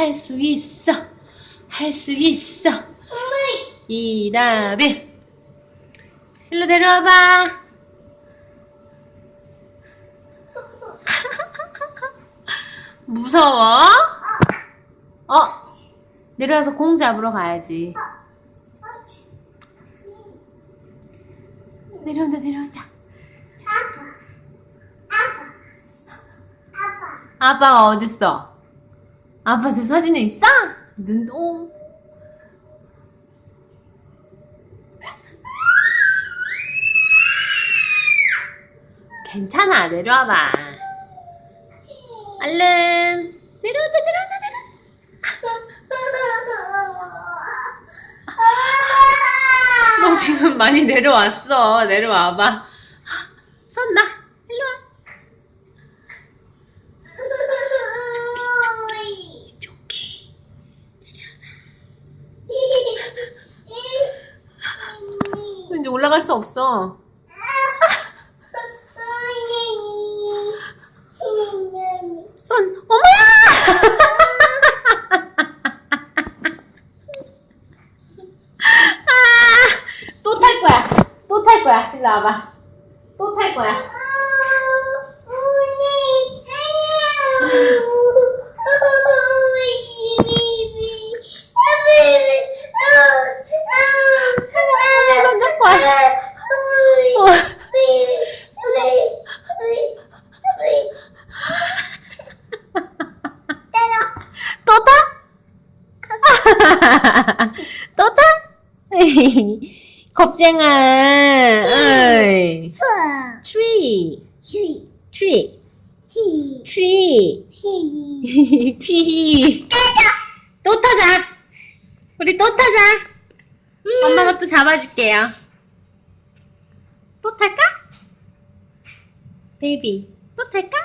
할 수 있어. 할 수 있어. 이다빈. 일로 내려와봐. 무서워? 어? 내려와서 공 잡으러 가야지. 내려온다, 내려온다. 아빠가 어딨어? 아빠 저 사진에 있어? 눈동. 괜찮아, 내려와봐. 얼른. 내려온다, 내려온다, 내려온다. 너 지금 많이 내려왔어. 내려와봐. 손 나. 일로 와. 이쪽에. 이제 올라갈 수 없어. 손, 어머야! 아, 또 탈 거야. 또 탈 거야. 일로 와봐. 또 탈 거야. 또 타? 겁쟁아. 어이. 트리. 트리. 트리. 티. 또 타자. 우리 또 타자. 엄마가 또 잡아줄게요. 또 탈까? 베이비. 또 탈까?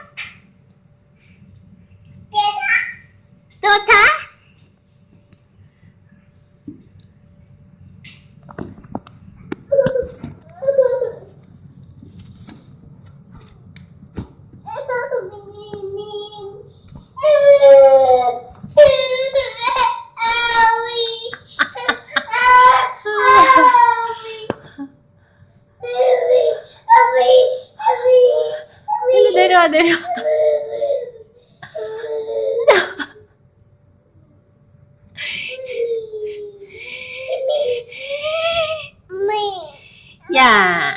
해야 돼요. 야.